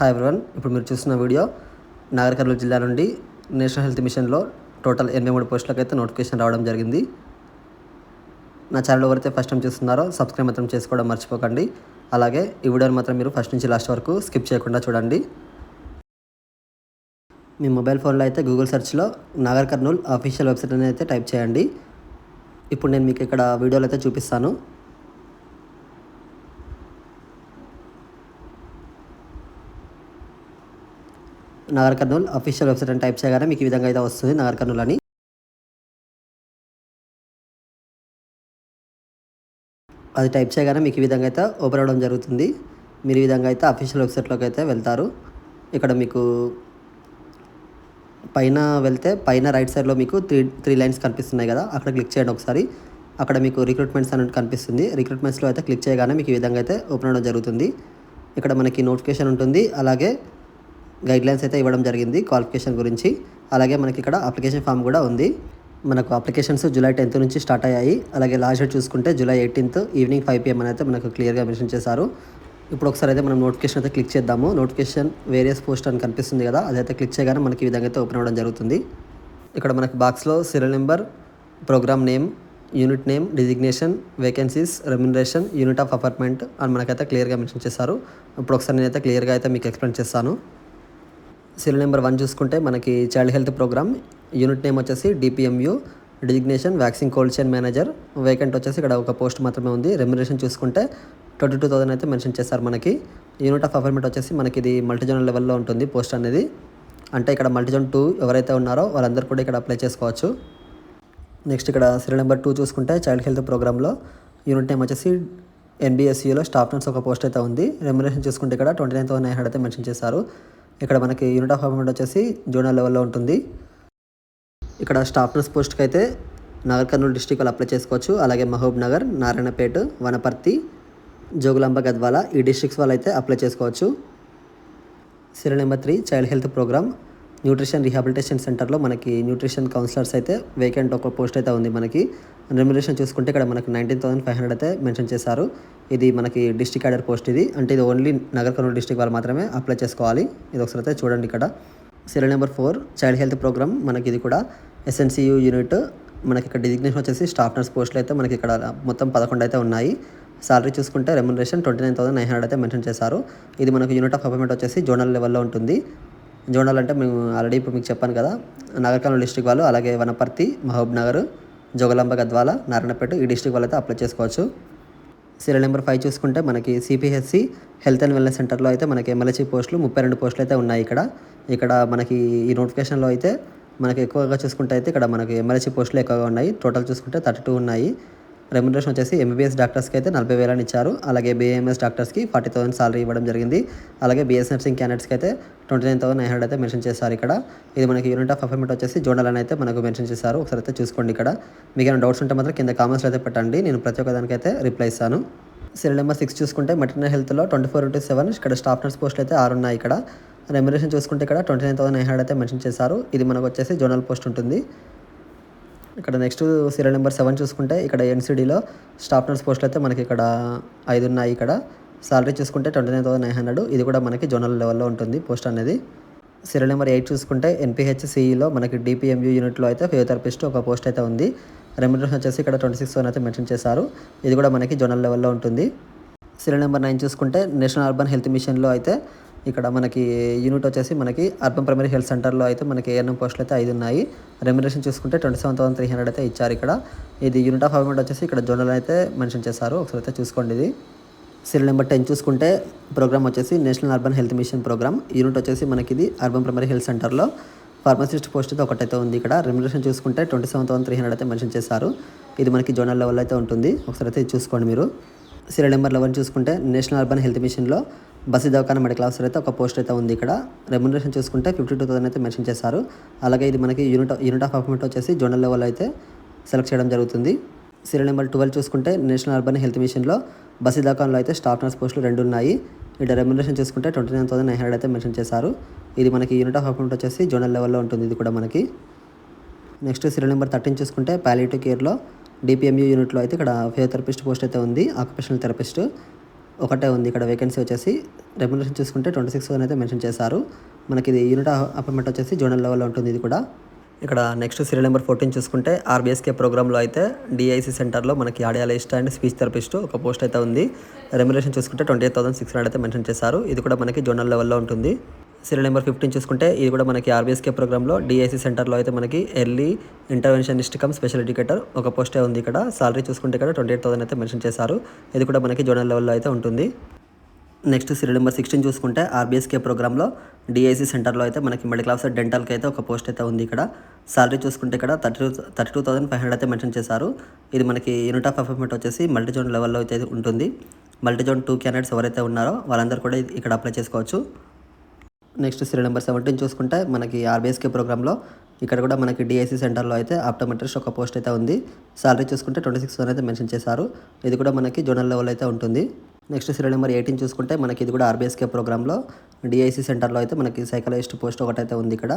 Hi everyone ఇప్పుడు మీరు చూస్తున్న వీడియో నాగర్ కర్నూలు జిల్లా నుండి నేషనల్ హెల్త్ మిషన్లో టోటల్ ఎనభై మూడు పోస్టులకు అయితే నోటిఫికేషన్ రావడం జరిగింది. నా ఛానల్ ఎవరైతే ఫస్ట్ టైం చూస్తున్నారో సబ్స్క్రైబ్ మాత్రం చేసుకోవడం మర్చిపోకండి. అలాగే ఈ వీడియోని మాత్రం మీరు ఫస్ట్ నుంచి లాస్ట్ వరకు స్కిప్ చేయకుండా చూడండి. మీ మొబైల్ ఫోన్లో అయితే గూగుల్ సెర్చ్లో నాగర్ కర్నూల్ అఫీషియల్ వెబ్సైట్ అనేది అయితే టైప్ చేయండి. ఇప్పుడు నేను మీకు ఇక్కడ వీడియోలు అయితే చూపిస్తాను. నాగర్ కర్నూలు అఫీషియల్ వెబ్సైట్ అని టైప్ చేయగానే మీకు ఈ విధంగా అయితే వస్తుంది నగర్ కర్నూలు అని అది టైప్ చేయగానే మీకు ఈ విధంగా అయితే ఓపెన్ అవ్వడం జరుగుతుంది. మీరు ఈ విధంగా అయితే అఫీషియల్ వెబ్సైట్లోకి అయితే వెళ్తారు. ఇక్కడ మీకు పైన వెళ్తే పైన రైట్ సైడ్లో మీకు త్రీ త్రీ లైన్స్ కనిపిస్తున్నాయి కదా అక్కడ క్లిక్ చేయండి ఒకసారి. అక్కడ మీకు రిక్రూట్మెంట్స్ అన్నట్టు కనిపిస్తుంది. రిక్రూట్మెంట్స్లో అయితే క్లిక్ చేయగానే మీకు ఈ విధంగా అయితే ఓపెన్ అవ్వడం జరుగుతుంది. ఇక్కడ మనకి నోటిఫికేషన్ ఉంటుంది. అలాగే గైడ్లైన్స్ అయితే ఇవ్వడం జరిగింది క్వాలిఫికేషన్ గురించి. అలాగే మనకి ఇక్కడ అప్లికేషన్ ఫామ్ కూడా ఉంది. మనకు అప్లికేషన్స్ జూలై టెన్త్ నుంచి స్టార్ట్ అయ్యాయి. అలాగే లాస్ట్ డేట్ చూసుకుంటే July eighteenth evening five PM అయితే మనకు క్లియర్గా మెన్షన్ చేశారు. ఇప్పుడు ఒకసారి అయితే మనం నోటిఫికేషన్ అయితే క్లిక్ చేద్దాము. నోటిఫికేషన్ వేరియస్ పోస్ట్ అని కనిపిస్తుంది కదా అదైతే క్లిక్ చేయగానే మనకి ఈ విధంగా అయితే ఓపెన్ అవ్వడం జరుగుతుంది. ఇక్కడ మనకి బాక్స్లో serial number program name unit name designation vacancies remuneration unit of appointment అని మనకైతే క్లియర్గా మెన్షన్ చేశారు. ఇప్పుడు ఒకసారి నేనైతే క్లియర్గా అయితే మీకు ఎక్స్ప్లెయిన్ చేస్తాను. సీరియల్ నెంబర్ వన్ చూసుకుంటే మనకి child health program unit name వచ్చేసి DPMU designation vaccine cold chain manager vacant వచ్చేసి ఇక్కడ ఒక పోస్ట్ మాత్రమే ఉంది. రెమ్యునరేషన్ చూసుకుంటే ట్వంటీ టూ థౌసండ్ అయితే మెన్షన్ చేశారు మనకి. యూనిట్ ఆఫ్ అపార్ట్మెంట్ వచ్చేసి మనకి ఇది మల్టీజోనల్ లెవెల్లో ఉంటుంది పోస్ట్ అనేది. అంటే ఇక్కడ మల్టీజోన్ టూ ఎవరైతే ఉన్నారో వాళ్ళందరూ కూడా ఇక్కడ అప్లై చేసుకోవచ్చు. నెక్స్ట్ ఇక్కడ సీరియల్ నెంబర్ టూ చూసుకుంటే చైల్డ్ హెల్త్ ప్రోగ్రామ్లో యూనిట్ నేమ్ వచ్చేసి ఎన్బిఎస్సిలో స్టాఫ్ నర్స్ ఒక పోస్ట్ అయితే ఉంది. రెమ్యునరేషన్ చూసుకుంటే ఇక్కడ twenty nine thousand nine hundred అయితే మెన్షన్ చేశారు. ఇక్కడ మనకి యూనిట్ ఆఫ్ అపార్ట్మెంట్ వచ్చేసి జోనల్ లెవెల్లో ఉంటుంది. ఇక్కడ స్టాఫ్ నర్స్ పోస్ట్కి అయితే నగర్ కర్నూలు డిస్టిక్ వాళ్ళు అప్లై చేసుకోవచ్చు. అలాగే మహబూబ్ నగర్ నారాయణపేట వనపర్తి జోగులాంబ గద్వాల ఈ డిస్ట్రిక్ట్స్ వాళ్ళు అయితే అప్లై చేసుకోవచ్చు. Serial number three child health program nutrition rehabilitation సెంటర్లో మనకి న్యూట్రిషన్ కౌన్సిలర్స్ అయితే వేకెంట్ ఒక పోస్ట్ అయితే ఉంది మనకి. రెమ్యులేషన్ చూసుకుంటే ఇక్కడ మనకి నైన్టీన్ థౌసండ్ ఫైవ్ హండ్రెడ్ అయితే మెన్షన్ చేశారు. ఇది మనకి డిస్టిక్ క్యాడర్ పోస్ట్ ఇది. అంటే ఇది ఓన్లీ నగర్ కర్నూలు డిస్టిక్ వాళ్ళు మాత్రమే అప్లై చేసుకోవాలి. ఇది ఒకసారి అయితే చూడండి ఇక్కడ. Serial number four child health program మనకి ఇది కూడా. ఎస్ఎన్సియు యూనిట్ మనకి ఇక్కడ డిజిగ్నేషన్ వచ్చేసి స్టాఫ్ నర్స్ పోస్టులు అయితే మనకి ఇక్కడ మొత్తం పదకొండు అయితే ఉన్నాయి. సాలరీ చూసుకుంటే remuneration twenty nine thousand nine hundred అయితే మెన్షన్ చేశారు. ఇది మనకు యూనిట్ ఆఫ్ అపాయింట్మెంట్ వచ్చేసి జోనల్ లెవెల్లో ఉంటుంది. జోనల్ అంటే మేము ఆల్రెడీ ఇప్పుడు మీకు చెప్పాను కదా నగర్ కర్నూలు డిస్టిక్ వాళ్ళు అలాగే వనపర్తి మహబూబ్ నగర్ జోగలాంబ గద్వాల నారాయణపేట ఈ డిస్టిక్ వాళ్ళు అయితే అప్లై చేసుకోవచ్చు. సీరియల్ నెంబర్ ఫైవ్ చూసుకుంటే మనకి సిపిహెచ్సి హెల్త్ అండ్ వెల్నెస్ సెంటర్లో అయితే మనకి ఎమ్మెల్సీ పోస్టులు ముప్పై రెండు పోస్టులు అయితే ఉన్నాయి ఇక్కడ. ఇక్కడ మనకి ఈ నోటిఫికేషన్లో అయితే మనకి ఎక్కువగా చూసుకుంటే అయితే ఇక్కడ మనకి ఎమ్మెల్సీ పోస్టులు ఎక్కువగా ఉన్నాయి. టోటల్ చూసుకుంటే థర్టీ టూ ఉన్నాయి. రెమ్యునరేషన్ వచ్చేసి ఎంబీబీఎస్ డాక్టర్స్కి అయితే నలభై వేలని ఇచ్చారు. అలాగే బీఏఎంఎస్ డాక్టర్స్కి ఫార్టీ థౌసండ్ సాలరీ ఇవ్వడం జరిగింది. అలాగే బీఎస్ నర్సింగ్ క్యాండిడేట్స్కి అయితే twenty nine thousand nine hundred అయితే మెన్షన్ చేశారు ఇక్కడ. ఇది మనకి యూనిట్ ఆఫ్ అఫర్మెంట్ వచ్చేసి జోనల్ అని అయితే మనకు మెన్షన్ చేశారు. ఒకసారి అయితే చూసుకోండి ఇక్కడ. మీకు ఏమైనా డౌట్స్ ఉంటే మాత్రం కింద కామెంట్స్లో అయితే పెట్టండి. నేను ప్రతి ఒక్క దానికి అయితే రిప్లై ఇస్తాను. సీరియల్ నెంబర్ సిక్స్ చూసుకుంటే మెటర్నల్ హెల్త్లో ట్వంటీ ఫోర్ ఇంటూ సెవెన్ ఇక్కడ స్టాఫ్ నర్స్ పోస్టులు అయితే ఆరు ఉన్నాయి ఇక్కడ. రెమ్యునరేషన్ చూసుకుంటే ఇక్కడ twenty nine thousand nine hundred అయితే మెన్షన్ చేశారు. ఇది మనకు వచ్చేసి జోనల్ పోస్ట్ ఉంటుంది. ఇక్కడ నెక్స్ట్ సీరియల్ నెంబర్ సెవెన్ చూసుకుంటే ఇక్కడ ఎన్సీడీలో స్టాఫ్ నర్స్ పోస్టులు అయితే మనకి ఇక్కడ ఐదు ఉన్నాయి ఇక్కడ. సాలరీ చూసుకుంటే twenty nine thousand nine hundred ఇది కూడా మనకి జోనల్ లెవెల్లో ఉంటుంది పోస్ట్ అనేది. సీరియల్ నెంబర్ ఎయిట్ చూసుకుంటే ఎన్పిహెచ్సిఈలో మనకి డిపిఎంయూ యూనిట్లో అయితే ఫిజియోథెరపిస్ట్ ఒక పోస్ట్ అయితే ఉంది. రెమ్యునరేషన్ వచ్చేసి ఇక్కడ ట్వంటీ సిక్స్ అయితే మెన్షన్ చేశారు. ఇది కూడా మనకి జోనల్ లెవెల్లో ఉంటుంది. సీరియల్ నెంబర్ నైన్ చూసుకుంటే నేషనల్ అర్బన్ హెల్త్ మిషన్లో అయితే ఇక్కడ మనకి యూనిట్ వచ్చేసి మనకి అర్బన్ ప్రైమరీ హెల్త్ సెంటర్లో అయితే మనకి ఏఎన్ఎం పోస్టులు అయితే ఐదు ఉన్నాయి. రెమ్యునరేషన్ చూసుకుంటే twenty seven thousand three hundred అయితే ఇచ్చారు ఇక్కడ. ఇది యూనిట్ ఆఫ్ అపాయింట్మెంట్ వచ్చేసి ఇక్కడ జోనల్ అయితే మెన్షన్ చేశారు. ఒకసారి అయితే చూసుకోండి ఇది. సీరియల్ నెంబర్ టెన్ చూసుకుంటే ప్రోగ్రామ్ వచ్చేసి national urban health mission program unit వచ్చేసి మనకి ఇది అర్బన్ ప్రైమరీ హెల్త్ సెంటర్లో ఫార్మసిస్ట్ పోస్ట్ అయితే ఒకటైతే ఉంది ఇక్కడ. రెమ్యునరేషన్ చూసుకుంటే twenty seven thousand three hundred అయితే మెన్షన్ చేశారు. ఇది మనకి జోనల్ లెవెల్ అయితే ఉంటుంది. ఒకసారి అయితే చూసుకోండి మీరు. సీరియల్ నెంబర్ లెవెన్ చూసుకుంటే నేషనల్ అర్బన్ హెల్త్ మిషన్లో బస్సు దవాఖాన మెడికల్ ఆఫీసర్ అయితే ఒక పోస్ట్ అయితే ఉంది ఇక్కడ. రెమ్యునరేషన్ చూసుకుంటే ఫిఫ్టీ టూ థౌసండ్ అయితే మెన్షన్ చేశారు. అలాగే ఇది మనకి యూనిట్ యూనిట్ ఆఫ్ అపాయింట్మెంట్ వచ్చేసి జోనల్ లెవెల్ అయితే సెలెక్ట్ చేయడం జరుగుతుంది. సీరియల్ నెంబర్ ట్వెల్వ్ చూసుకుంటే నేషనల్ అర్బన్ హెల్త్ మిషన్లో బస్సు దవాఖానలో అయితే స్టాఫ్ నర్స్ పోస్టులు రెండు ఉన్నాయి. ఇక్కడ రెమ్యునరేషన్ చూసుకుంటే twenty nine thousand nine hundred అయితే మెన్షన్ చేశారు. ఇది మనకి యూనిట్ ఆఫ్ అపాయింట్మెంట్ వచ్చేసి జోనల్ లెవెల్లో ఉంటుంది ఇది కూడా మనకి. నెక్స్ట్ సీరియల్ నెంబర్ థర్టీన్ చూసుకుంటే ప్యాలిటివ్ కేర్లో డిపిఎంయూ యూనిట్లో అయితే ఇక్కడ ఫిజియోథెరపిస్ట్ పోస్ట్ అయితే ఉంది ఆక్యుపేషనల్ థెరపిస్ట్ ఒకటే ఉంది. ఇక్కడ వేకెన్సీ వచ్చేసి రెమ్యునరేషన్ చూసుకుంటే ట్వంటీ సిక్స్ అయితే మెన్షన్ చేశారు. మనకి ఇది యూనిట్ అపాయింట్మెంట్ వచ్చేసి జోనల్ లెవెల్లో ఉంటుంది ఇది కూడా. ఇక్కడ నెక్స్ట్ సీరియల్ నెంబర్ ఫోర్టీన్ చూసుకుంటే ఆర్బీఎస్కే ప్రోగ్రామ్లో అయితే డిఐసి సెంటర్లో మనకి ఆడియాలజిస్ట్ అండ్ స్పీచ్ థెరపిస్ట్ ఒక పోస్ట్ అయితే ఉంది. రెమ్యులేషన్ చూసుకుంటే twenty eight thousand six hundred అయితే మెన్షన్ చేశారు. ఇది కూడా మనకి జోనల్ లెవెల్లో ఉంటుంది. సీరియల్ నెంబర్ ఫిఫ్టీన్ చూసుకుంటే ఇది కూడా మనకి ఆర్బీఎస్కే ప్రోగ్రామ్లో డిఐసి సెంటర్లో అయితే మనకి early interventionist cum special educator ఒక పోస్టే ఉంది ఇక్కడ. సాలరీ చూసుకుంటే ఇక్కడ ట్వంటీ ఎయిట్ థౌసండ్ అయితే మెన్షన్ చేశారు. ఇది కూడా మనకి జోనల్ లెవెల్లో అయితే ఉంటుంది. నెక్స్ట్ సీరియల్ నెంబర్ సిక్స్టీన్ చూసుకుంటే ఆర్బీఎస్కే ప్రోగ్రామ్లో డిఐసి సెంటర్లో అయితే మనకి మెడికల్ ఆఫీసర్ డెంటల్కి అయితే ఒక పోస్ట్ అయితే ఉంది ఇక్కడ. సాలరీ చూసుకుంటే ఇక్కడ thirty two thirty two thousand five hundred అయితే మెన్షన్ చేశారు. ఇది మనకి యూనిట్ ఆఫ్ అపాయింట్మెంట్ వచ్చేసి మల్టీ జోన్ లెవెల్లో అయితే ఉంటుంది. మల్టీ జోన్ టూ క్యాండిడేట్స్ ఎవరైతే ఉన్నారో వాళ్ళందరూ కూడా ఇక్కడ అప్లై చేసుకోవచ్చు. నెక్స్ట్ సీరియల్ నెంబర్ సెవెంటీన్ చూసుకుంటే మనకి ఆర్బీఎస్కే ప్రోగ్రామ్లో ఇక్కడ కూడా మనకి డిఐసి సెంటర్లో అయితే ఆప్టోమెట్రిస్ట్ ఒక పోస్ట్ అయితే ఉంది. సాలరీ చూసుకుంటే ట్వంటీ సిక్స్ అయితే మెన్షన్ చేశారు. ఇది కూడా మనకి జోనల్ లెవెల్ అయితే ఉంటుంది. నెక్స్ట్ సీరియల్ నెంబర్ ఎయిటీన్ చూసుకుంటే మనకి ఇది కూడా ఆర్బీఎస్కే ప్రోగ్రామ్లో డిఐసి సెంటర్లో అయితే మనకి సైకాలజిస్ట్ పోస్ట్ ఒకటి అయితే ఉంది ఇక్కడ.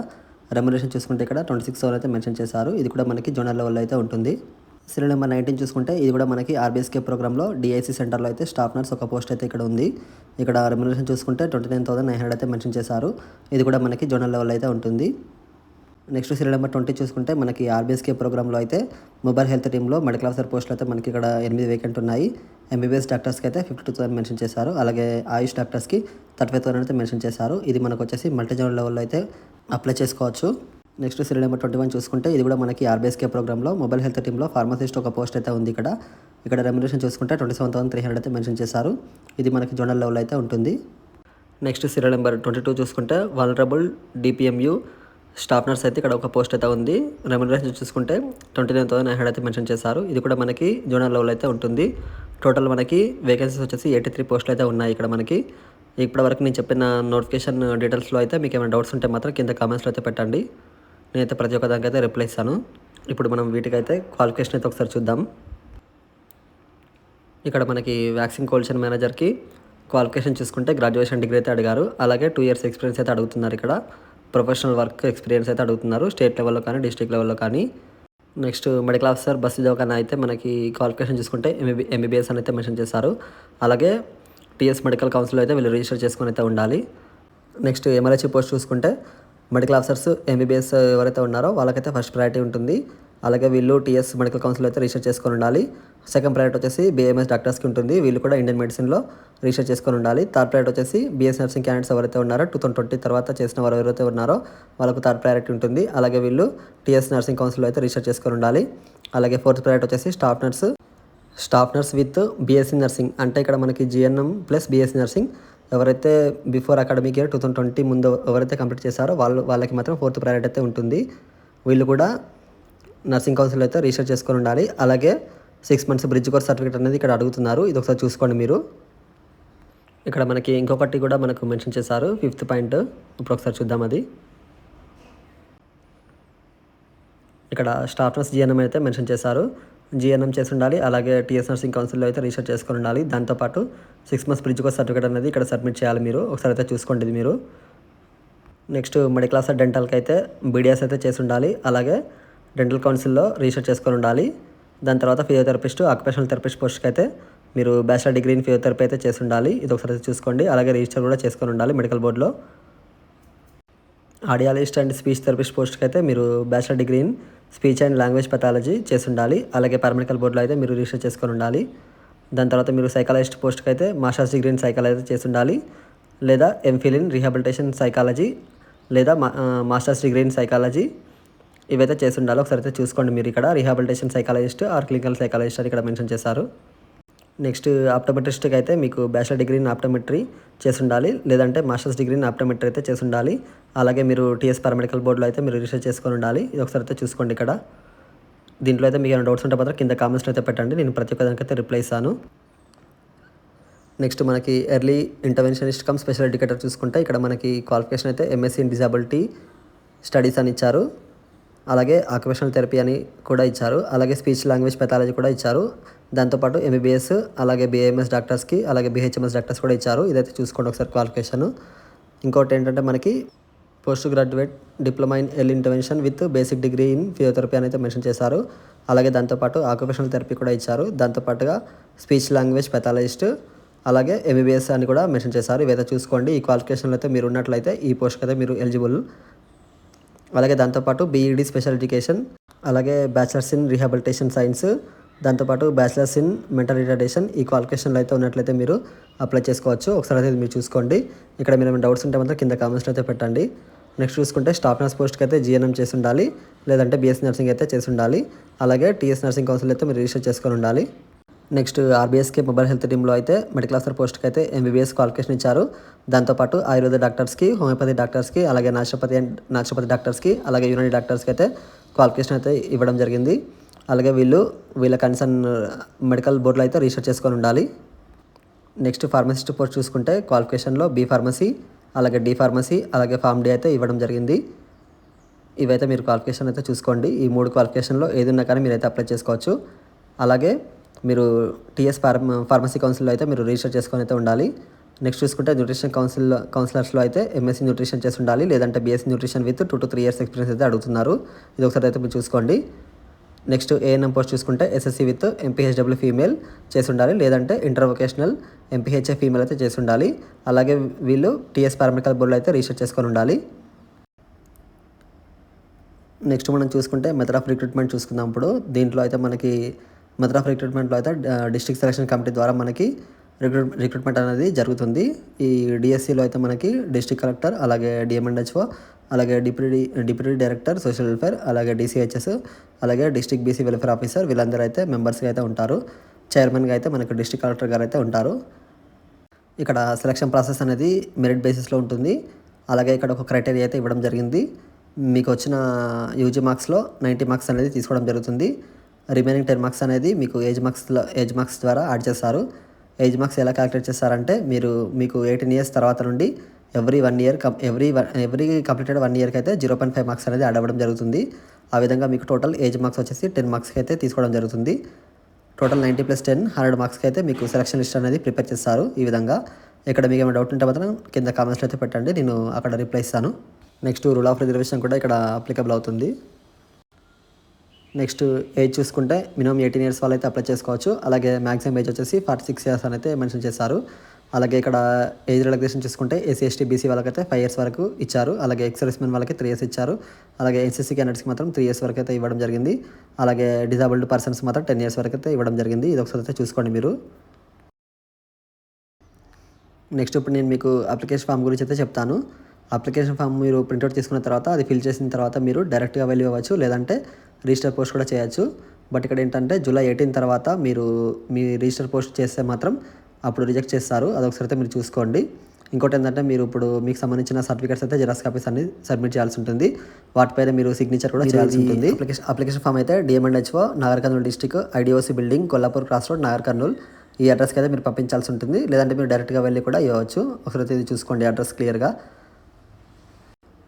రెమ్యులేషన్ చూసుకుంటే ఇక్కడ ట్వంటీ సిక్స్ అయితే మెన్షన్ చేశారు. ఇది కూడా మనకి జోనల్ లెవెల్ అయితే ఉంటుంది. సీరియల్ నెంబర్ నైన్టీన్ చూసుకుంటే ఇది కూడా మనకి ఆర్బీఎస్కే ప్రోగ్రామ్లో డిఐసి సెంటర్లో అయితే స్టాఫ్ నర్స్ ఒక పోస్ట్ అయితే ఇక్కడ ఉంది. ఇక్కడ రెమ్యులేషన్ చూసుకుంటే twenty nine thousand nine hundred అయితే మెన్షన్ చేశారు. ఇది కూడా మనకి జోనల్ లెవెల్ అయితే ఉంటుంది. నెక్స్ట్ సీరియల్ నెంబర్ ట్వంటీ చూసుకుంటే మనకి ఆర్బీఎస్కే ప్రోగ్రామ్లో అయితే మొబైల్ హెల్త్ టీంలో మెడికల్ ఆఫీసర్ పోస్టులు అయితే మనకి ఇక్కడ ఎనిమిది వేకెంట్ ఉన్నాయి. ఎంబీబీఎస్ డాక్టర్స్కి అయితే ఫిఫ్టీ టూ థౌసండ్ మెన్షన్ చేశారు. అలాగే ఆయుష్ డాక్టర్స్కి థర్టీ ఫైవ్ థౌసండ్ అయితే మెన్షన్ చేశారు. ఇది మనకు వచ్చేసి మల్టీ జోనల్ లెవెల్లో అయితే అప్లై చేసుకోవచ్చు. Next serial number twenty one చూసుకుంటే ఇది కూడా మనకి ఆర్బీఎస్కే ప్రోగ్రామ్లో మొబైల్ హెల్త్ టీంలో ఫార్మసిస్ట్ ఒక పోస్ట్ అయితే ఉంది ఇక్కడ. ఇక్కడ రెమ్యునేషన్ చూసుకుంటే twenty seven thousand three hundred అయితే మెన్షన్ చేశారు. ఇది మనకి జోనల్ లెవెల్ అయితే ఉంటుంది. Next serial number twenty two చూసుకుంటే వలరబుల్ డిపిఎంయు స్టాఫ్ నర్స్ అయితే ఇక్కడ ఒక పోస్ట్ అయితే ఉంది. రెమ్యునరేషన్ చూసుకుంటే twenty nine thousand nine hundred అయితే మెన్షన్ చేశారు. ఇది కూడా మనకి జోనల్ లెవెల్ అయితే ఉంటుంది. టోటల్ మనకి వేకెన్సీస్ వచ్చేసి ఎయిటీ త్రీ పోస్టులు అయితే ఉన్నాయి ఇక్కడ మనకి. ఇప్పటివరకు నేను చెప్పిన నోటిఫికేషన్ డీటెయిల్స్లో అయితే మీకు ఏమైనా డౌట్స్ ఉంటే మాత్రం కింద కామెంట్స్లో అయితే పెట్టండి. నేనైతే ప్రతి ఒక్క దానికైతే అయితే రిప్లై ఇస్తాను. ఇప్పుడు మనం వీటికైతే క్వాలిఫికేషన్ అయితే ఒకసారి చూద్దాం. ఇక్కడ మనకి వ్యాక్సిన్ కోల్షన్ మేనేజర్కి క్వాలిఫికేషన్ చూసుకుంటే గ్రాడ్యుయేషన్ డిగ్రీ అయితే అడిగారు. అలాగే టూ ఇయర్స్ ఎక్స్పీరియన్స్ అయితే అడుగుతున్నారు ఇక్కడ. ప్రొఫెషనల్ వర్క్ ఎక్స్పీరియన్స్ అయితే అడుగుతున్నారు. స్టేట్ లెవెల్లో కానీ డిస్ట్రిక్ట్ లెవెల్లో కానీ. నెక్స్ట్ మెడికల్ ఆఫీసర్ బస్ ఉద్యోగాన్ని అయితే మనకి క్వాలిఫికేషన్ చూసుకుంటే ఎంబీబీ ఎంబీబీఎస్ అని అయితే మెన్షన్ చేశారు. అలాగే టీఎస్ మెడికల్ కౌన్సిల్ అయితే వీళ్ళు రిజిస్టర్ చేసుకొని అయితే ఉండాలి. నెక్స్ట్ ఎమ్మెల్యేసీ పోస్ట్ చూసుకుంటే మెడికల్ ఆఫీసర్స్ ఎంబీబీఎస్ ఎవరైతే ఉన్నారో వాళ్ళకైతే ఫస్ట్ ప్రయారిటీ ఉంటుంది. అలాగే వీళ్ళు టీఎస్ మెడికల్ కౌన్సిల్ అయితే రీసెర్చ్ చేసుకొని ఉండాలి. సెకండ్ ప్రయారిటీ వచ్చేసి బీఎంఎస్ డాక్టర్స్కి ఉంటుంది. వీళ్ళు కూడా ఇండియన్ మెడిసిన్లో రీసెర్చ్ చేసుకొని ఉండాలి. థర్డ్ ప్రయారిటీ వచ్చేసి బీఎస్ నర్సింగ్ క్యాండిడేట్స్ ఎవరైతే ఉన్నారో టూ థౌసండ్ ట్వంటీ తర్వాత చేసిన వారు ఎవరైతే ఉన్నారో వాళ్ళకు థర్డ్ ప్రయారిటీ ఉంటుంది. అలాగే వీళ్ళు టీఎస్ నర్సింగ్ కౌన్సిల్లో అయితే రీసెర్చ్ చేసుకొని ఉండాలి. అలాగే ఫోర్త్ ప్రయారిటీ వచ్చేసి staff nurse staff nurse with BSc nursing అంటే ఇక్కడ మనకి జిఎన్ఎం ప్లస్ బీఎస్సీ నర్సింగ్ ఎవరైతే before academic year two thousand twenty ముందు ఎవరైతే కంప్లీట్ చేశారో వాళ్ళు వాళ్ళకి మాత్రం ఫోర్త్ ప్రయారిటీ అయితే ఉంటుంది. వీళ్ళు కూడా నర్సింగ్ కౌన్సిల్ అయితే రిజిస్టర్ చేసుకొని ఉండాలి. అలాగే six months bridge course certificate అనేది ఇక్కడ అడుగుతున్నారు. ఇది ఒకసారి చూసుకోండి మీరు. ఇక్కడ మనకి ఇంకొకటి కూడా మనకు మెన్షన్ చేశారు. ఫిఫ్త్ పాయింట్ ఇప్పుడు ఒకసారి చూద్దాం అది. ఇక్కడ స్టాఫ్ నర్స్ జిఎన్ఎం అయితే మెన్షన్ చేశారు. జిఎన్ఎం చేసి ఉండాలి. అలాగే టీఎస్ నర్సింగ్ కౌన్సిల్లో అయితే రీసెర్చ్ చేసుకొని ఉండాలి. దాంతోపాటు six months bridge course certificate అనేది ఇక్కడ సబ్మిట్ చేయాలి మీరు. ఒకసారి అయితే చూసుకోండి ఇది మీరు. నెక్స్ట్ మిడిల్ క్లాస్ డెంటల్కి అయితే బీడిఎస్ అయితే చేసి ఉండాలి. అలాగే డెంటల్ కౌన్సిల్లో రీసెర్చ్ చేసుకొని ఉండాలి. దాని తర్వాత ఫిజియోథెరపిస్ట్ ఆక్యుపేషనల్ థెరపిస్ట్ పోస్ట్కి అయితే మీరు బ్యాచిలర్ డిగ్రీ ఇన్ ఫిజియోథెరపీ అయితే చేసి ఉండాలి. ఇది ఒకసారి అయితే చూసుకోండి. అలాగే రిజిస్టర్ కూడా చేసుకొని ఉండాలి మెడికల్ బోర్డులో. ఆడియాలజిస్ట్ అండ్ స్పీచ్ థెరపిస్ట్ పోస్ట్కి అయితే మీరు bachelor degree in speech and language pathology చేసి ఉండాలి అలాగే పారామెడికల్ బోర్డులో అయితే మీరు రిజిస్టర్ చేసుకొని ఉండాలి. దాని తర్వాత మీరు సైకాలజిస్ట్ పోస్ట్కి అయితే మాస్టర్స్ డిగ్రీ ఇన్ సైకాలజీ చేసి ఉండాలి లేదా ఎంఫిల్ ఇన్ రీహాబిలిటేషన్ సైకాలజీ లేదా మా మాస్టర్స్ డిగ్రీ ఇన్ సైకాలజీ ఇవైతే చేసి ఉండాలి ఒకసారి అయితే చూసుకోండి మీరు ఇక్కడ. Rehabilitation psychologist or clinical psychologist అని ఇక్కడ మెన్షన్ చేశారు. నెక్స్ట్ ఆప్టోమెట్రిస్ట్కి అయితే మీకు బ్యాచిలర్ డిగ్రీ ఇన్ ఆప్టోమెట్రీ చేసి ఉండాలి లేదంటే మాస్టర్స్ డిగ్రీ ఇన్ ఆప్టోమెట్రీ అయితే చేసి ఉండాలి అలాగే మీరు టీఎస్ పారామెడికల్ బోర్డులో అయితే మీరు రిజిస్టర్ చేసుకొని ఉండాలి. ఇది ఒకసారి అయితే చూసుకోండి ఇక్కడ. దీంట్లో అయితే మీకు ఏమైనా డౌట్స్ ఉంటే మాత్రం కింద కామెంట్స్లో అయితే పెట్టండి. నేను ప్రతి ఒక్క దానికైతే రిప్లై ఇస్తాను. నెక్స్ట్ మనకి early interventionist cum special educator చూసుకుంటే ఇక్కడ మనకి క్వాలిఫికేషన్ అయితే ఎంఎస్సీ ఇన్ డిజాబిలిటీ స్టడీస్ అని ఇచ్చారు. అలాగే ఆక్యుపేషనల్ థెరపీ అని కూడా ఇచ్చారు. అలాగే స్పీచ్ లాంగ్వేజ్ పెథాలజీ కూడా ఇచ్చారు. దాంతోపాటు ఎంబీబీఎస్ అలాగే బీఏఎంఎస్ డాక్టర్స్కి అలాగే బీహెచ్ఎంఎస్ డాక్టర్స్ కూడా ఇచ్చారు. ఇదైతే చూసుకోండి ఒకసారి క్వాలిఫికేషన్ ఇంకోటి ఏంటంటే మనకి post graduate diploma in L intervention with basic degree in physiotherapy అని అయితే మెన్షన్ చేశారు. అలాగే దాంతోపాటు ఆక్యుపేషనల్ థెరపీ కూడా ఇచ్చారు. దాంతోపాటుగా స్పీచ్ లాంగ్వేజ్ పెథాలజిస్ట్ అలాగే ఎంబీబీఎస్ అని కూడా మెన్షన్ చేశారు. ఇవైతే చూసుకోండి. ఈ క్వాలిఫికేషన్లో అయితే మీరు ఉన్నట్లయితే ఈ పోస్ట్కి అయితే మీరు ఎలిజిబుల్ అలాగే దాంతోపాటు బీఈడి స్పెషల్ ఎడ్యుకేషన్ అలాగే బ్యాచిలర్స్ ఇన్ రీహాబిలిటేషన్ సైన్స్ దాంతోపాటు బ్యాచిలర్స్ ఇన్ మెంటల్ రిటార్డేషన్ ఈ క్వాలిఫికేషన్లో అయితే ఉన్నట్లయితే మీరు అప్లై చేసుకోవచ్చు. ఒకసారి అయితే మీరు చూసుకోండి. ఇక్కడ మీరు ఏమైనా డౌట్స్ ఉంటే మాత్రం కింద కామెంట్స్లో అయితే పెట్టండి. నెక్స్ట్ చూసుకుంటే స్టాఫ్ నర్స్ పోస్ట్కి అయితే జీఎన్ఎం చేసి ఉండాలి. లేదంటే బీఎస్సీ నర్సింగ్ అయితే చేసి ఉండాలి. అలాగే టీఎస్ నర్సింగ్ కౌన్సిల్ అయితే మీరు రిజిస్టర్ చేసుకొని ఉండాలి. నెక్స్ట్ ఆర్బీఎస్కే మొబైల్ హెల్త్ టీంలో అయితే మెడికల్ ఆఫీసర్ పోస్ట్కి అయితే ఎంబీబీఎస్ క్వాలిఫికేషన్ ఇచ్చారు. దాంతోపాటు ఆయుర్వేద డాక్టర్స్కి హోమియోపతి డాక్టర్స్కి అలాగే నాచురోపతి అండ్ నాచురోపతి డాక్టర్స్కి అలాగే యూనాని డాక్టర్స్కి అయితే క్వాలిఫికేషన్ అయితే ఇవ్వడం జరిగింది. అలాగే వీళ్ళు వీళ్ళ కన్సర్న్ మెడికల్ బోర్డులో అయితే రీసెర్చ్ చేసుకొని ఉండాలి. నెక్స్ట్ ఫార్మసిస్ట్ పోస్ట్ చూసుకుంటే క్వాలిఫికేషన్లో బీ ఫార్మసీ అలాగే డి ఫార్మసీ అలాగే ఫార్మ్ డి అయితే ఇవ్వడం జరిగింది. ఇవైతే మీరు క్వాలిఫికేషన్ అయితే చూసుకోండి. ఈ మూడు క్వాలిఫికేషన్లో ఏది ఉన్నా కానీ మీరైతే అప్లై చేసుకోవచ్చు. అలాగే మీరు టీఎస్ ఫార్మ ఫార్మసీ కౌన్సిల్లో అయితే మీరు రిజిస్టర్ చేసుకొని అయితే ఉండాలి. నెక్స్ట్ చూసుకుంటే న్యూట్రిషన్ కౌన్సిల్ కౌన్సిలర్స్లో అయితే ఎంఎస్సీ న్యూట్రిషన్ చేసి ఉండాలి. లేదంటే BSc nutrition with two to three years experience అయితే అడుగుతున్నారు. ఇది ఒకసారి అయితే మీరు చూసుకోండి. నెక్స్ట్ ఏఎన్ఎం పోస్ట్ చూసుకుంటే ఎస్ఎస్సి విత్ ఎంపీహెచ్డబ్ల్యూ ఫీమేల్ చేసి ఉండాలి. లేదంటే ఇంటర్ వొకేషనల్ ఎంపీహెచ్ఏ ఫీమేల్ అయితే చేసి ఉండాలి. అలాగే వీళ్ళు టీఎస్ పారామెడికల్ బోర్డులో అయితే రిజిస్టర్ చేసుకొని ఉండాలి. నెక్స్ట్ మనం చూసుకుంటే మెథడ్ ఆఫ్ రిక్రూట్మెంట్ చూసుకుందాం ఇప్పుడు. దీంట్లో అయితే మనకి మద్రాఫ్ రిక్రూట్మెంట్లో అయితే డిస్ట్రిక్ట్ సెలక్షన్ కమిటీ ద్వారా మనకి రిక్రూట్ రిక్రూట్మెంట్ అనేది జరుగుతుంది. ఈ డిఎస్సిలో అయితే మనకి డిస్ట్రిక్ట్ కలెక్టర్ అలాగే డిఎంఎన్హెచ్ఓ అలాగే deputy deputy director social welfare అలాగే డిసిహెచ్ఎస్ అలాగే డిస్ట్రిక్ట్ బీసీ వెల్ఫేర్ ఆఫీసర్ వీళ్ళందరూ అయితే మెంబర్స్గా అయితే ఉంటారు. చైర్మన్గా అయితే మనకి డిస్ట్రిక్ట్ కలెక్టర్ గారు అయితే ఉంటారు. ఇక్కడ సెలక్షన్ ప్రాసెస్ అనేది మెరిట్ బేసిస్లో ఉంటుంది. అలాగే ఇక్కడ ఒక క్రైటీరియా అయితే ఇవ్వడం జరిగింది. మీకు వచ్చిన యూజీ మార్క్స్లో నైంటీ మార్క్స్ అనేది తీసుకోవడం జరుగుతుంది. రిమైనింగ్ టెన్ మార్క్స్ అనేది మీకు ఏజ్ మార్క్స్లో ఏజ్ మార్క్స్ ద్వారా యాడ్ చేస్తారు. ఏజ్ మార్క్స్ ఎలా క్యాలిక్యులేట్ చేస్తారంటే మీరు మీకు ఎయిటీన్ ఇయర్స్ తర్వాత నుండి every one year come every one every completed one ఇయర్కి అయితే జీరో పాయింట్ ఫైవ్ మార్క్స్ అనేది యాడ్ అవ్వడం జరుగుతుంది. ఆ విధంగా మీకు టోటల్ ఏజ్ మార్క్స్ వచ్చేసి టెన్ మార్క్స్కి అయితే తీసుకోవడం జరుగుతుంది. Total ninety plus ten hundred మార్క్స్కి అయితే మీకు సెలక్షన్ లిస్ట్ అనేది ప్రిపేర్ చేస్తారు ఈ విధంగా. ఇక్కడ మీకు ఏమైనా డౌట్ ఉంటే మాత్రం కింద కామెంట్స్లో అయితే పెట్టండి నేను అక్కడ రిప్లై ఇస్తాను. నెక్స్ట్ రూల్ ఆఫ్ రిజర్వేషన్ కూడా ఇక్కడ అప్లికబుల్ అవుతుంది. నెక్స్ట్ ఏజ్ చూసుకుంటే మినిమం ఎయిటీన్ ఇయర్స్ వాళ్ళు అయితే అప్లై చేసుకోవచ్చు. అలాగే మ్యాక్సిమం ఏజ్ వచ్చేసి ఫార్టీ సిక్స్ ఇయర్స్ అని అయితే మెన్షన్ చేశారు. అలాగే ఇక్కడ ఏజ్ రిలాక్సేషన్ చూసుకుంటే ఎస్సీ ఎస్టీ బీసీ వాళ్ళకైతే ఫైవ్ ఇయర్స్ వరకు ఇచ్చారు. అలాగే ఎక్స్ వాళ్ళకి త్రీ ఇయర్స్ ఇచ్చారు. అలాగే ఎన్సీసీ క్యాండిడేట్స్కి మాత్రం త్రీ ఇయర్స్ వరకు అయితే ఇవ్వడం జరిగింది. అలాగే డిజాబుల్డ్ పర్సన్స్ మాత్రం టెన్ ఇయర్స్ వరకు అయితే ఇవ్వడం జరిగింది. ఇది ఒకసారి అయితే చూసుకోండి మీరు. నెక్స్ట్ ఇప్పుడు నేను మీకు అప్లికేషన్ ఫామ్ గురించి అయితే చెప్తాను. అప్లికేషన్ ఫామ్ మీరు ప్రింట్అవుట్ తీసుకున్న తర్వాత అది ఫిల్ చేసిన తర్వాత మీరు డైరెక్ట్గా వెళ్ళి ఇవ్వచ్చు లేదంటే రిజిస్టర్ పోస్ట్ కూడా చేయొచ్చు. బట్ ఇక్కడ ఏంటంటే జూలై ఎయిటీన్ తర్వాత మీరు మీ రిజిస్టర్ పోస్ట్ చేస్తే మాత్రం అప్పుడు రిజెక్ట్ చేస్తారు. అదొకసారి అయితే మీరు చూసుకోండి. ఇంకోటి ఏంటంటే మీరు ఇప్పుడు మీకు సంబంధించిన సర్టిఫికేట్స్ అయితే జిరాక్స్ కాపీస్ అన్ని సబ్మిట్ చేయాల్సి ఉంటుంది. వాటిపైన మీరు సిగ్నేచర్ కూడా చేయాల్సి ఉంటుంది. అప్లికేషన్ అప్లికేషన్ ఫామ్ అయితే D M and H O Nagarkurnool district IDOC building Kollapur cross road Nagarkurnool. ఈ అడ్రస్కి అయితే మీరు పంపించాల్సి ఉంటుంది. లేదంటే మీరు డైరెక్ట్గా వెళ్ళి కూడా ఇవ్వచ్చు ఒకసారి ఇది చూసుకోండి అడ్రస్ క్లియర్గా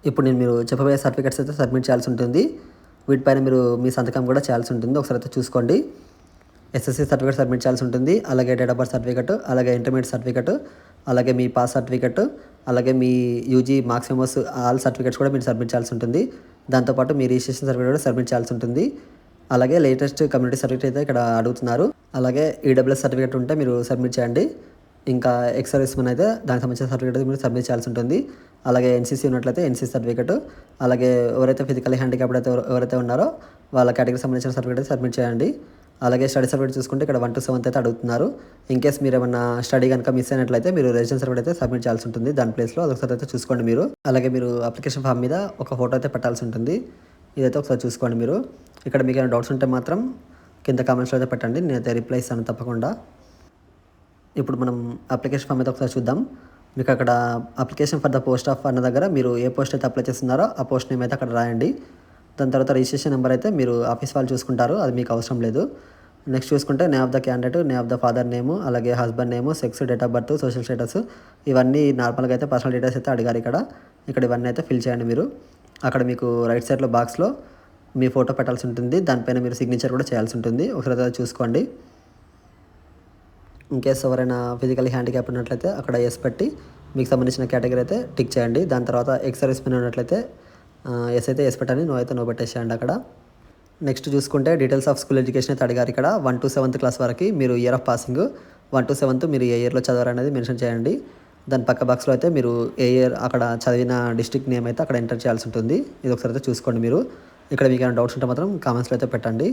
ఇప్పుడు నేను మీరు చెప్పబోయే సర్టిఫికేట్స్ అయితే సబ్మిట్ చేయాల్సి ఉంటుంది. వీటిపైన మీరు మీ సంతకం కూడా చేయాల్సి ఉంటుంది. ఒకసారి అయితే చూసుకోండి. ఎస్ఎస్సి సర్టిఫికేట్ సబ్మిట్ చేయాల్సి ఉంటుంది. అలాగే డేట్ ఆఫ్ బర్త్ సర్టిఫికేట్ అలాగే ఇంటర్మీడియట్ సర్టిఫికేట్ అలాగే మీ పాస్ సర్టిఫికేట్ అలాగే మీ UG marks memos all certificates కూడా మీరు సబ్మిట్ చేయాల్సి ఉంటుంది. దాంతోపాటు మీ రిజిస్ట్రేషన్ సర్టిఫికేట్ కూడా సబ్మిట్ చేయాల్సి ఉంటుంది. అలాగే లేటెస్ట్ కమ్యూనిటీ సర్టిఫికేట్ అయితే ఇక్కడ అడుగుతున్నారు. అలాగే ఈడబ్ల్యూఎస్ సర్టిఫికేట్ ఉంటే మీరు సబ్మిట్ చేయండి. ఇంకా ఎక్స్ఆర్ఎస్ అయితే దానికి సంబంధించిన సర్టిఫికేట్ మీరు సబ్మిట్ చేయాల్సి ఉంటుంది. అలాగే ఎన్సీసీ ఉన్నట్లయితే ఎన్సీసీ సర్టిఫికేట్ అలాగే ఎవరైతే ఫిజికల్లీ హ్యాండిక్యాప్డ్ అయితే ఎవరైతే ఉన్నారో వాళ్ళ కేటగిరీ సంబంధించిన సర్టిఫికేట్ సబ్మిట్ చేయండి. అలాగే స్టడీ సర్టిఫికేట్ చూసుకుంటే ఇక్కడ వన్ టు సెవెంత్ అయితే అడుగుతున్నారు. ఇన్ కేస్ మీరు ఏమన్నా స్టడీ కనుక మిస్ అయినట్లయితే మీరు రెసిడెన్స్ సర్టిఫికేట్ అయితే సబ్మిట్ చేయాల్సి ఉంటుంది. దాని ప్లేస్లో అదొకసారి అయితే చూసుకోండి మీరు. అలాగే మీరు అప్లికేషన్ ఫామ్ మీద ఒక ఫోటో అయితే పెట్టాల్సి ఉంటుంది. ఇదైతే ఒకసారి చూసుకోండి మీరు. ఇక్కడ మీకు ఏమైనా డౌట్స్ ఉంటే మాత్రం కింద కామెంట్స్లో అయితే పెట్టండి. నేనైతే రిప్లై ఇస్తాను తప్పకుండా. ఇప్పుడు మనం అప్లికేషన్ ఫామ్ అయితే ఒకసారి చూద్దాం. మీకు అక్కడ application for the post of అన్న దగ్గర మీరు ఏ పోస్ట్ అయితే అప్లై చేస్తున్నారో ఆ పోస్ట్ నేమ్ అయితే అక్కడ రాయండి. దాని తర్వాత రిజిస్ట్రేషన్ నెంబర్ అయితే మీరు ఆఫీస్ వాళ్ళు చూసుకుంటారు. అది మీకు అవసరం లేదు. నెక్స్ట్ చూసుకుంటే name of the candidate name of the father name అలాగే husband name sex date of birth social status ఇవన్నీ నార్మల్గా అయితే పర్సనల్ డీటెయిల్స్ అయితే అడిగారు ఇక్కడ. ఇక్కడ ఇవన్నీ అయితే ఫిల్ చేయండి మీరు. అక్కడ మీకు రైట్ సైడ్లో బాక్స్లో మీ ఫోటో పెట్టాల్సి ఉంటుంది. దానిపైన మీరు సిగ్నేచర్ కూడా చేయాల్సి ఉంటుంది. ఒకసారి చూసుకోండి. ఇన్కేస్ ఎవరైనా ఫిజికల్ హ్యాండిక్యాప్ ఉన్నట్లయితే అక్కడ ఎస్ పెట్టి మీకు సంబంధించిన కేటగిరీ అయితే టిక్ చేయండి. దాని తర్వాత ఎక్స్ సర్వీస్ మెన్ ఉన్నట్లయితే ఎస్ అయితే ఎస్ పెట్టండి. నో అయితే నో పెట్టేసేయండి అక్కడ. నెక్స్ట్ చూసుకుంటే డీటెయిల్స్ ఆఫ్ స్కూల్ ఎడ్యుకేషన్ అయితే అడిగారు ఇక్కడ. వన్ టు సెవెంత్ క్లాస్ వరకు మీరు year of passing one to seventh మీరు ఏ ఇయర్లో చదవాలనేది మెన్షన్ చేయండి. దాని పక్క బాక్స్లో అయితే మీరు ఏ ఇయర్ అక్కడ చదివిన డిస్ట్రిక్ట్ నేమ్ అయితే అక్కడ ఎంటర్ చేయాల్సి ఉంటుంది. ఇది ఒకసారి అయితే చూసుకోండి మీరు. ఇక్కడ మీకు ఏమైనా డౌట్స్ ఉంటే మాత్రం కామెంట్స్లో అయితే పెట్టండి.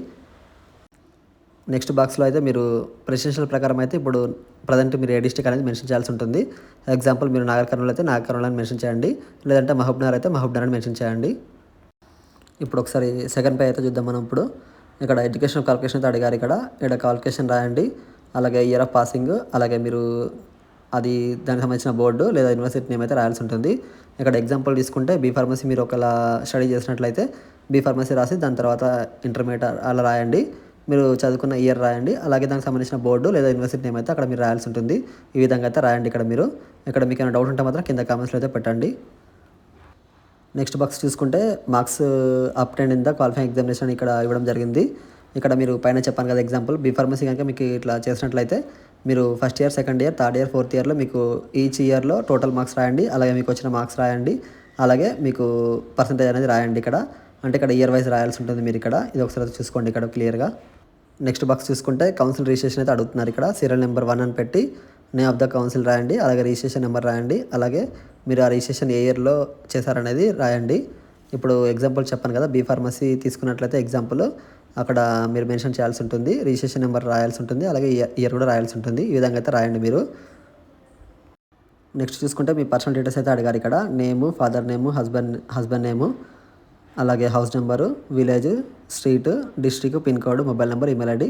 నెక్స్ట్ బాక్స్లో అయితే మీరు ప్రెసిడెన్షియల్ ప్రకారం అయితే ఇప్పుడు ప్రజెంట్ మీరు ఏ డిస్టిక్ అనేది మెన్షన్ చేయాల్సి ఉంటుంది. ఎగ్జాంపుల్ మీరు నాగర్ కర్నూలు అయితే నాగర్ కర్నూలు అని మెన్షన్ చేయండి. లేదంటే మహబూబ్నగర్ అయితే మహబూబ్నగర్ అని మెన్షన్ చేయండి. ఇప్పుడు ఒకసారి సెకండ్ పే అయితే చూద్దాం మనం ఇప్పుడు. ఇక్కడ ఎడ్యుకేషన్ క్వాలిఫికేషన్ అయితే అడిగారు ఇక్కడ. ఇక్కడ క్వాలిఫికేషన్ రాయండి. అలాగే ఇయర్ ఆఫ్ పాసింగ్ అలాగే మీరు అది దానికి సంబంధించిన బోర్డు లేదా యూనివర్సిటీ నేమ్ అయితే రాయాల్సి ఉంటుంది. ఇక్కడ ఎగ్జాంపుల్ తీసుకుంటే బీ ఫార్మసీ మీరు ఒకలా స్టడీ చేసినట్లయితే బీ ఫార్మసీ రాసి దాని తర్వాత ఇంటర్మీడియట్ అలా రాయండి. మీరు చదువుకున్న ఇయర్ రాయండి. అలాగే దానికి సంబంధించిన బోర్డు లేదా యూనివర్సిటీ నేమ్ అయితే అక్కడ మీరు రాయాల్సి ఉంటుంది. ఈ విధంగా అయితే రాయండి ఇక్కడ మీరు. ఇక్కడ మీకు ఏమైనా డౌట్ ఉంటే మాత్రం కింద కామెంట్స్లో అయితే పెట్టండి. నెక్స్ట్ బాక్స్ చూసుకుంటే marks obtained in the qualifying examination ఇక్కడ ఇవ్వడం జరిగింది. ఇక్కడ మీరు పైన చెప్పాను కదా ఎగ్జాంపుల్ బీ ఫార్మసీ కనుక మీకు ఇట్లా చేసినట్లయితే మీరు first year second year third year fourth ఇయర్లో మీకు ఈచ్ ఇయర్లో టోటల్ మార్క్స్ రాయండి. అలాగే మీకు వచ్చిన మార్క్స్ రాయండి. అలాగే మీకు పర్సంటేజ్ అనేది రాయండి ఇక్కడ. అంటే ఇక్కడ ఇయర్ వైజ్ రాయాల్సి ఉంటుంది మీరు ఇక్కడ. ఇది ఒకసారి చూసుకోండి ఇక్కడ క్లియర్గా నెక్స్ట్ బాక్స్ చూసుకుంటే కౌన్సిల్ రిజిస్ట్రేషన్ అయితే అడుగుతున్నారు ఇక్కడ. సీరియల్ నెంబర్ వన్ అని పెట్టి నేమ్ ఆఫ్ ద కౌన్సిల్ రాయండి అలాగే రిజిస్ట్రేషన్ నెంబర్ రాయండి అలాగే మీరు ఆ రిజిస్ట్రేషన్ ఏ ఇయర్లో చేశారనేది రాయండి. ఇప్పుడు ఎగ్జాంపుల్ చెప్పాను కదా బీ ఫార్మసీ తీసుకున్నట్లయితే ఎగ్జాంపుల్ అక్కడ మీరు మెన్షన్ చేయాల్సి ఉంటుంది రిజిస్ట్రేషన్ నెంబర్ రాయాల్సి ఉంటుంది అలాగే ఇయర్ కూడా రాయాల్సి ఉంటుంది. ఈ విధంగా అయితే రాయండి మీరు. నెక్స్ట్ చూసుకుంటే మీ పర్సనల్ డీటెయిల్స్ అయితే అడిగారు ఇక్కడ. Name father name husband husband name. అలాగే house number village street district pin code mobile number email ID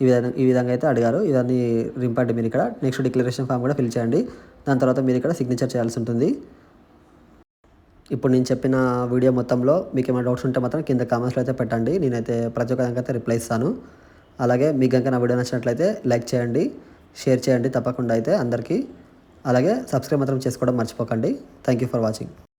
ఈ విధంగా ఈ విధంగా అయితే అడిగారు. ఇవన్నీ రింపండి మీరు ఇక్కడ. నెక్స్ట్ డిక్లరేషన్ ఫామ్ కూడా ఫిల్ చేయండి. దాని తర్వాత మీరు ఇక్కడ సిగ్నేచర్ చేయాల్సి ఉంటుంది. ఇప్పుడు నేను చెప్పిన వీడియో మొత్తంలో మీకు ఏమైనా డౌట్స్ ఉంటే మాత్రం కింద కామెంట్స్లో అయితే పెట్టండి. నేనైతే ప్రతి ఒక్క దానికి అయితే రిప్లై ఇస్తాను. అలాగే మీకు కనుక నా వీడియో నచ్చినట్లయితే లైక్ చేయండి షేర్ చేయండి తప్పకుండా అయితే అందరికీ. అలాగే సబ్స్క్రైబ్ మాత్రం చేసుకోవడం మర్చిపోకండి. Thank you for watching